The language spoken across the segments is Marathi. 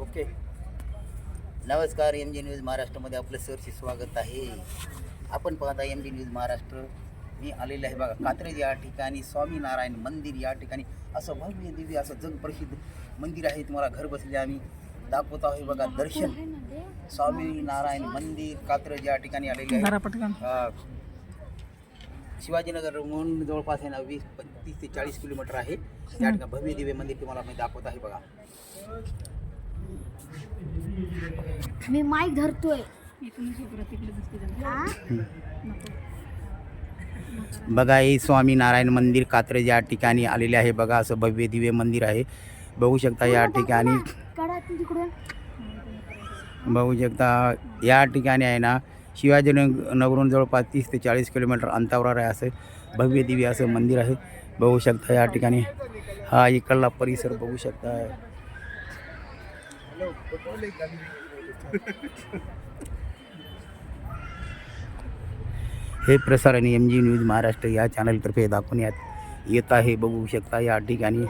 ओके. नमस्कार एम जी न्यूज महाराष्ट्रामध्ये आपलं सरचे स्वागत आहे. आपण पाहता एम जी न्यूज महाराष्ट्र. मी आलेले आहे बघा कात्रज या ठिकाणी स्वामीनारायण मंदिर या ठिकाणी. असं भव्य दिव्य असं जगप्रसिद्ध मंदिर आहे. तुम्हाला घर बसले आम्ही दाखवत आहोत बघा दर्शन. स्वामीनारायण मंदिर कात्रज या ठिकाणी आलेले आहे. शिवाजीनगर म्हणून जवळपास आहे ना वीस पंचवीस ते चाळीस किलोमीटर आहे. त्या ठिकाणी भव्य दिव्य मंदिर तुम्हाला मी दाखवत आहे बघा. मी माईक धरतोय. हा? बघा हे स्वामीनारायण मंदिर कात्रज या ठिकाणी आलेले आहे. बघा असं भव्य दिव्य मंदिर आहे. बघू शकता या ठिकाणी बघू शकता या ठिकाणी आहे ना शिवाजीनग नगरून जवळपास तीस ते चाळीस किलोमीटर अंतरावर आहे असं भव्य दिव्य असं मंदिर आहे. बघू शकता या ठिकाणी. हा इकडला परिसर बघू शकता. हे प्रसारण एम जी न्यूज महाराष्ट्र या चॅनलतर्फे दाखवण्यात येत आहे. बघू शकता या ठिकाणी.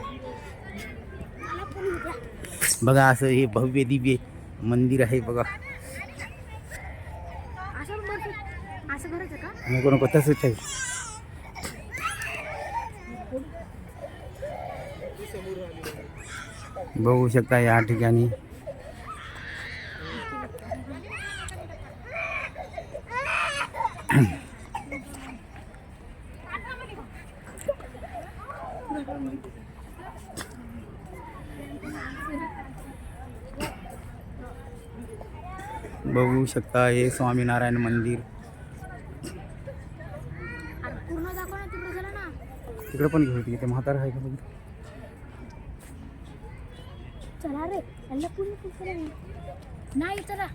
बघा असं हे भव्य दिव्य मंदिर आहे बघा. नको नको तसंच आहे. बघू शकता या ठिकाणी. बघू शकता हे स्वामीनारायण मंदिर. तिकडे पण घेऊ तिथे म्हातारा आहे का बघ? चला रे. नाही. चला.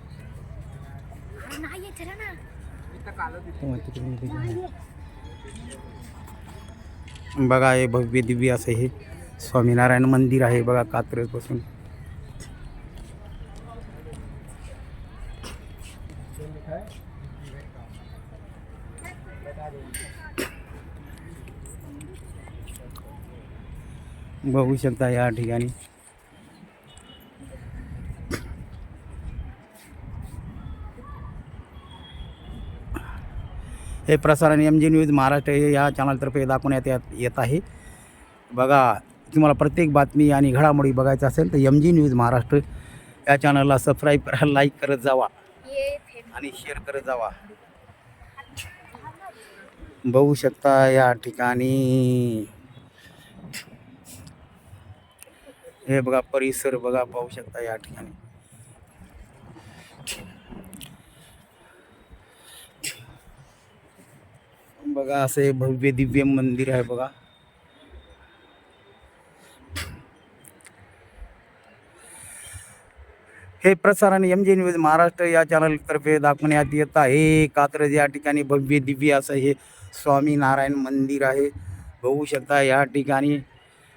नाही चला ना. बघा हे भव्य दिव्य स्वामीनारायण मंदिर आहे बघा कात्रजपासून. बघू शकता या ठिकाणी. हे प्रसारण एम जी न्यूज महाराष्ट्र हे या चॅनलतर्फे दाखवण्यात येत येत आहे. बघा तुम्हाला प्रत्येक बातमी आणि घडामोडी बघायचं असेल तर एम जी न्यूज महाराष्ट्र या चॅनलला सबस्क्राईब करा लाईक करत जावा आणि शेअर करत जावा. बघू शकता या ठिकाणी. हे बघा परिसर बघा पाहू शकता या ठिकाणी. बघा असं हे भव्य दिव्य मंदिर आहे बघा. हे प्रसारण एम जे न्यूज महाराष्ट्र या चॅनलतर्फे दाखवण्यात येत आहे. कात्रज या ठिकाणी भव्य दिव्य असं हे स्वामीनारायण मंदिर आहे. बघू शकता या ठिकाणी.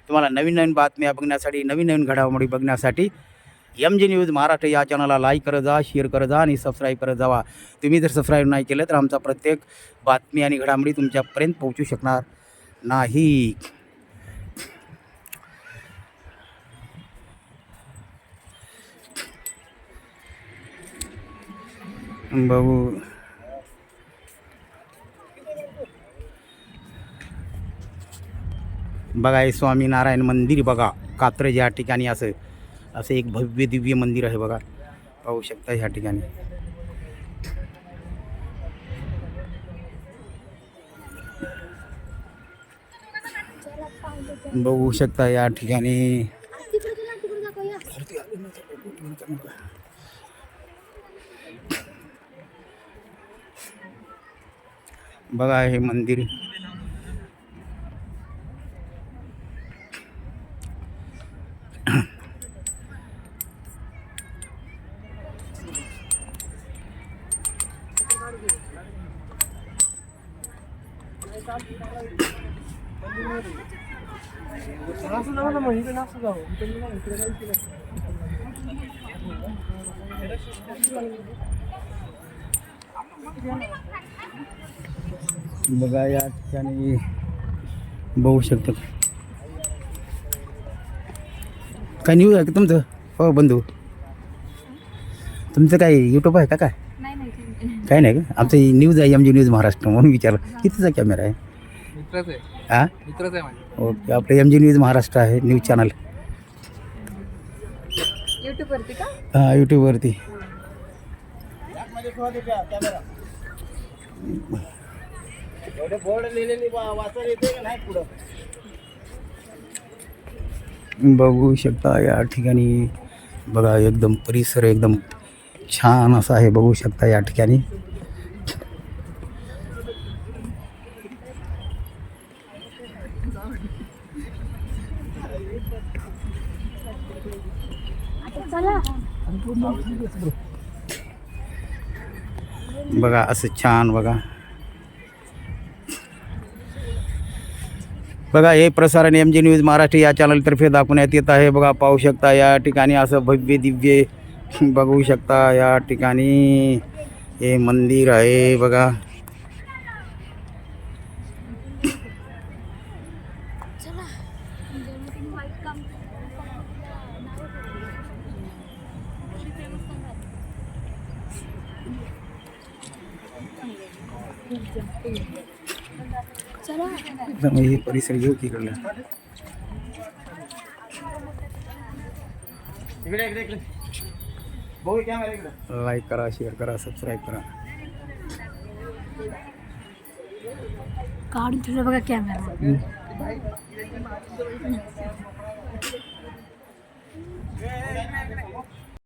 तुम्हाला नवीन नवीन बातम्या बघण्यासाठी नवीन नवीन घडामोडी बघण्यासाठी एम जी न्यूज महाराष्ट्र या चॅनलला लाईक करत जा शेअर करत जा आणि सबस्क्राईब करत जावा. तुम्ही जर सबस्क्राईब नाही केलं तर आमचा प्रत्येक बातमी आणि घडामोडी तुमच्यापर्यंत पोहोचू शकणार नाही. बघू. बघा हे स्वामीनारायण मंदिर बघा कात्रज या ठिकाणी असं. असं एक भव्य दिव्य मंदिर आहे बघा. पाहू शकता ह्या बघू शकता या ठिकाणी. हे बघा या ठिकाणी बघू शकता काय न्यूज़ आहे का तुमचं हो। बंधू तुमचं काय यूट्यूब आहे का काय नाही नाही काय नाही का आमचं न्यूज़ आहे एम जी न्यूज़ महाराष्ट्र म्हणून विचारलं कितीचा कॅमेरा आहे हां? मित्रच आहे माझे. ओके आपलं एम जी न्यूज महाराष्ट्र आहे न्यूज चॅनल यूट्यूबवरती का? हां यूट्यूबवरती बघू शकता या ठिकाणी. बघा एकदम परिसर एकदम छान असा आहे बघू शकता या ठिकाणी. बघा असं छान बघा हे प्रसारण एम जी न्यूज़ महाराष्ट्र या चॅनलतर्फे दाखवण्यात येत आहे. बघा शकता या ठिकाणी भव्य, दिव्य बघू शकता या ठिकाणी. हे मंदिर आहे बघा एकदम हे परिसर घेऊ की इकडलं लाईक करा शेअर करा सबस्क्राईब करा. काढून तुझा बघा कॅमेरा